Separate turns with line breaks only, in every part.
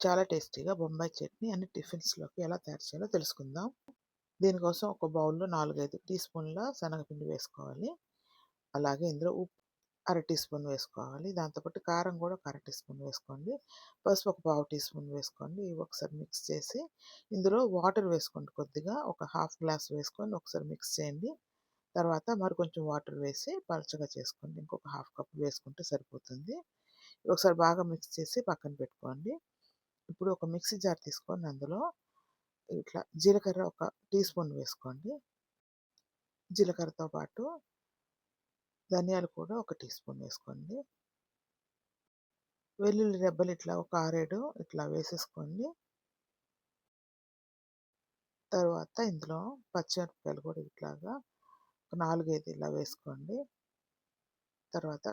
చాలా టేస్టీగా బొంబాయి చట్నీ అన్ని టిఫిన్స్‌లోకి ఎలా తయారు చేయాలో తెలుసుకుందాం. దీనికోసం ఒక బౌల్‌లో 4, 5 టీ స్పూన్ల శనగపిండి వేసుకోవాలి. అలాగే ఇందులో ఉప్పు అర టీ స్పూన్ వేసుకోవాలి. దాంతోపాటు కారం కూడా ఒక అర టీ స్పూన్ వేసుకోండి. పసుపు ఒక పావు టీ స్పూన్ వేసుకోండి. ఇవి ఒకసారి మిక్స్ చేసి ఇందులో వాటర్ వేసుకోండి కొద్దిగా. ఒక హాఫ్ గ్లాస్ వేసుకొని ఒకసారి మిక్స్ చేయండి. తర్వాత మరి కొంచెం వాటర్ వేసి పలచగా చేసుకోండి. ఇంకొక హాఫ్ కప్ వేసుకుంటే సరిపోతుంది. ఒకసారి బాగా మిక్స్ చేసి పక్కన పెట్టుకోండి. ఇప్పుడు ఒక మిక్సీ జార్ తీసుకొని అందులో ఇట్లా జీలకర్ర ఒక టీ స్పూన్ వేసుకోండి. జీలకర్రతో పాటు ధనియాలు కూడా ఒక టీ స్పూన్ వేసుకోండి. వెల్లుల్లి రెబ్బలు ఇట్లా ఒక 6, 7 ఇట్లా వేసేసుకోండి. తర్వాత ఇందులో పచ్చిమిరపకాయలు కూడా ఇట్లాగా ఒక 4, 5 ఇలా వేసుకోండి. తర్వాత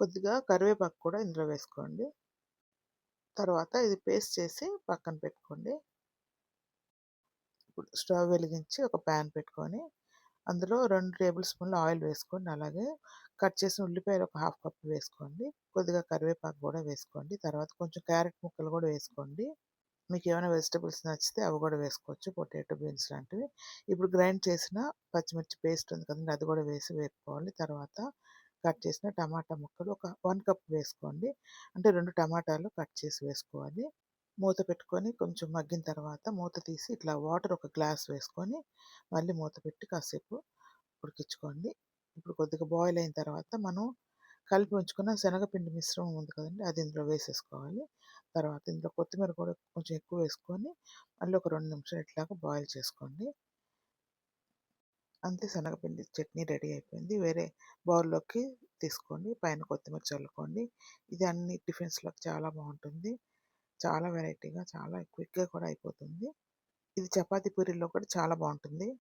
కొద్దిగా కరివేపాకు కూడా ఇందులో వేసుకోండి. తర్వాత ఇది పేస్ట్ చేసి పక్కన పెట్టుకోండి. ఇప్పుడు స్టవ్ వెలిగించి ఒక ప్యాన్ పెట్టుకొని అందులో రెండు టేబుల్ స్పూన్ల ఆయిల్ వేసుకోండి. అలాగే కట్ చేసిన ఉల్లిపాయలు ఒక హాఫ్ కప్ వేసుకోండి. కొద్దిగా కరివేపాకు కూడా వేసుకోండి. తర్వాత కొంచెం క్యారెట్ ముక్కలు కూడా వేసుకోండి. మీకు ఏమైనా వెజిటబుల్స్ నచ్చితే అవి కూడా వేసుకోవచ్చు. పొటాటో, బీన్స్ లాంటివి. ఇప్పుడు గ్రైండ్ చేసిన పచ్చిమిర్చి పేస్ట్ ఉంది కదండీ! అది కూడా వేసి వేపుకోవాలి. తర్వాత కట్ చేసిన టమాటా ముక్కలు ఒక వన్ కప్ వేసుకోండి. అంటే రెండు టమాటాలు కట్ చేసి వేసుకోవాలి. మూత పెట్టుకొని కొంచెం మగ్గిన తర్వాత మూత తీసి ఇట్లా వాటర్ ఒక గ్లాస్ వేసుకొని మళ్ళీ మూత పెట్టి కాసేపు ఉడికించుకోండి. ఇప్పుడు కొద్దిగా బాయిల్ అయిన తర్వాత మనం కలిపి ఉంచుకున్న శనగపిండి మిశ్రమం ఉంది కదండి అది ఇందులో వేసేసుకోవాలి. తర్వాత ఇందులో కొత్తిమీర కూడా కొంచెం ఎక్కువ వేసుకొని మళ్ళీ ఒక రెండు నిమిషాలు ఇట్లాగా బాయిల్ చేసుకోండి. అంతే శనగపిండి చట్నీ రెడీ అయిపోయింది. వేరే బౌల్‌లోకి తీసుకోండి. పైన కొత్తిమీర చల్లుకోండి. ఇది అన్ని టిఫిన్స్‌లోకి చాలా బాగుంటుంది చాలా వెరైటీగా చాలా క్విక్‌గా కూడా అయిపోతుంది. ఇది చపాతీ, పూరీలో కూడా చాలా బాగుంటుంది